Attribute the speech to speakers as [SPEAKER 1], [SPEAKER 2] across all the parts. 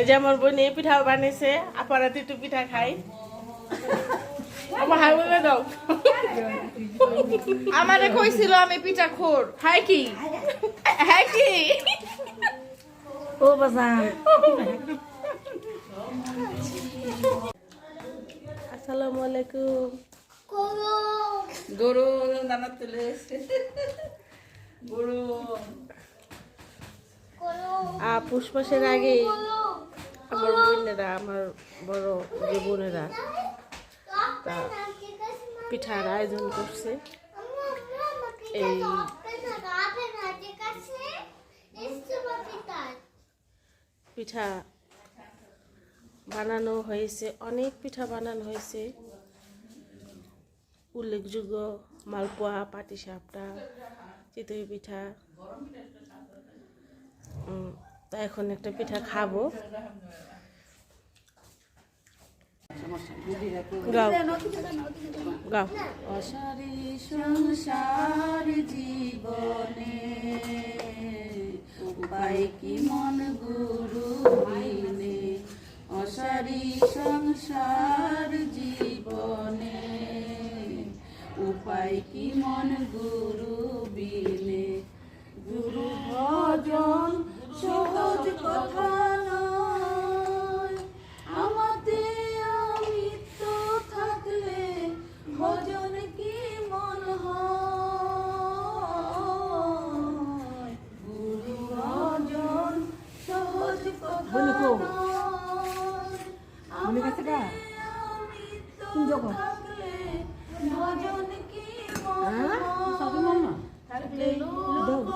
[SPEAKER 1] এই যে আমার বোন এই পিঠা বানিয়েছে আপারা একটু পিঠা খাই। আমার হাই বলে দাও।
[SPEAKER 2] আমারে কইছিল আমি পিঠা খোর।
[SPEAKER 1] হাই কি? হ্যাঁ কি?
[SPEAKER 3] ও বাজান
[SPEAKER 1] আসসালামু আলাইকুম।
[SPEAKER 2] গরু। দানা তুলে গরু।
[SPEAKER 1] পুষ্পাসের আগে আমার বোনেরা, আমার বড় যে বোনেরা, তা পিঠার আয়োজন করছে। এই পিঠা বানানো হয়েছে, অনেক পিঠা বানানো হয়েছে। উল্লেখযোগ্য মালপোয়া, পাটিসাপটা, চিতই পিঠা তা এখন একটা পিঠা খাব। গাও। গাও।
[SPEAKER 2] অসারি জীবনে উপায় কি মন গুরু বিনে অসারি সংসার জীবনে উপায় কি মন গুরু বিনে? গুরু ভজন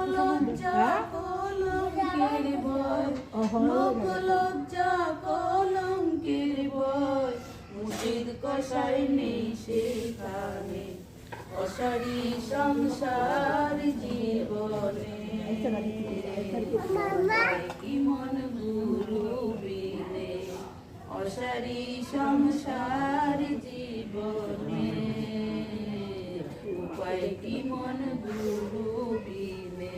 [SPEAKER 2] লজ্জা
[SPEAKER 3] হ্যাঁ?
[SPEAKER 2] কলঙ্কের লজ্জা কলঙ্কের ভয় মুর্শিদ কষাই নেই সেখানে। অসারি সংসার জীবনে। কি মন গুরু বিনে অসারি সংসার কি মন গুরু বিনে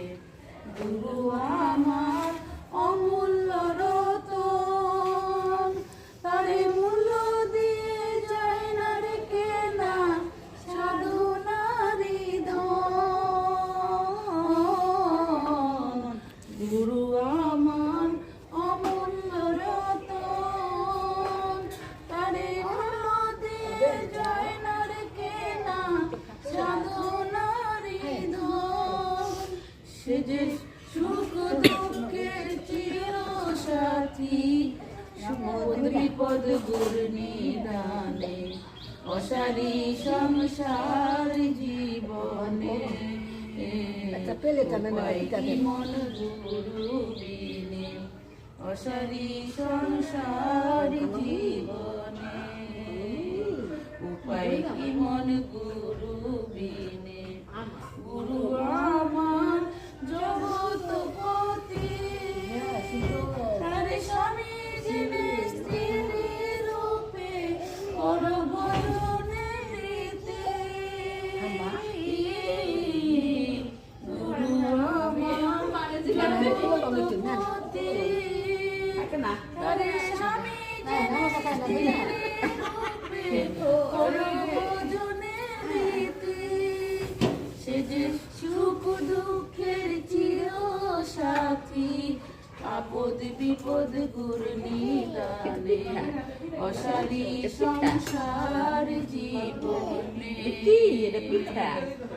[SPEAKER 2] সুখ দুঃখের চির সাথী বিপদ গুর নিদানে অসারি সংসার জীবনে।
[SPEAKER 3] আচ্ছা।
[SPEAKER 2] মন গুরু অসারি সংসার জীবনে। উপায় কি মন গুরু বিনে গুরু আপদ বিপদ গুর নিদানে অসারি সংসার জীবনে গুরু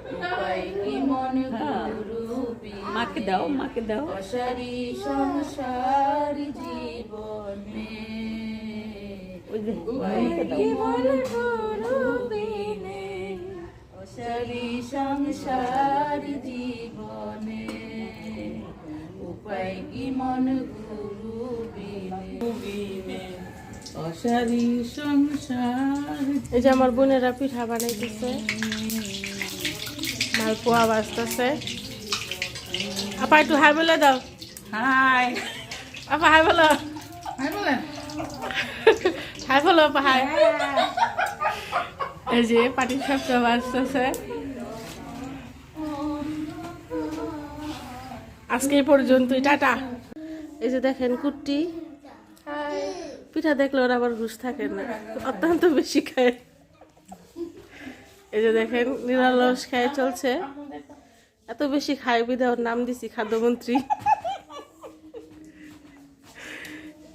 [SPEAKER 3] মাকে দাও মাকে দাও।
[SPEAKER 2] সংসার জীবনে মন সংসার জীবনে উপায় কি মন গুরু বিনে অসারি সংসার
[SPEAKER 1] এই যে আমার বোনেরা পিঠা বানাইতেছে। মালপোয়া বাজতেছে। আপা একটু হাই বলে দাও।
[SPEAKER 2] হাই।
[SPEAKER 1] আপা হাই বলো।
[SPEAKER 2] হাই বলেন।
[SPEAKER 1] হাই বলো আপা হাই। এই যে পাটি সাপটা বাজতেছে। আজকে এই পর্যন্তই টাটা। এই যে দেখেন কুট্টি। পিঠা দেখলে ওর আবার হুশ থাকে না। অত্যন্ত বেশি খায়। এই যে দেখেন নিরালস খায় চলছে। এত বেশি খায় বিধা ওর নাম দিছি খাদ্যমন্ত্রী।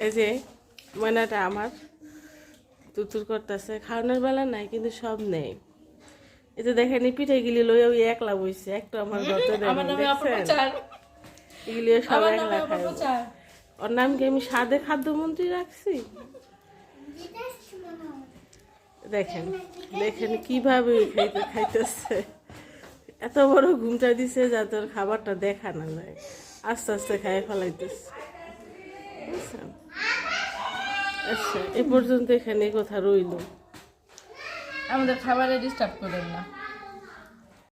[SPEAKER 1] এই যে ময়নাটা আমার তুতুর করতেছে। খাওয়ানোর বেলা নাই কিন্তু সব নেই। এই যে দেখেন এই পিঠে গিলি লই ওই একলা বইছে একটা আমার গত এগুলি সব একলা
[SPEAKER 2] অপপ্রচার
[SPEAKER 1] ওর নাম কি আমি সাদে খাদ্যমন্ত্রী রাখছি? দেখেন দেখেন কীভাবে খাইতে খাইতেছে। এত বড় ঘুমটা দিছে যা তোর খাবারটা দেখা না যায়। আস্তে আস্তে খাই ফেলাইতেছে। আচ্ছা এ পর্যন্ত এখানে কথা রইল।
[SPEAKER 2] আমাদের খাবারে ডিস্টার্ব করেন না।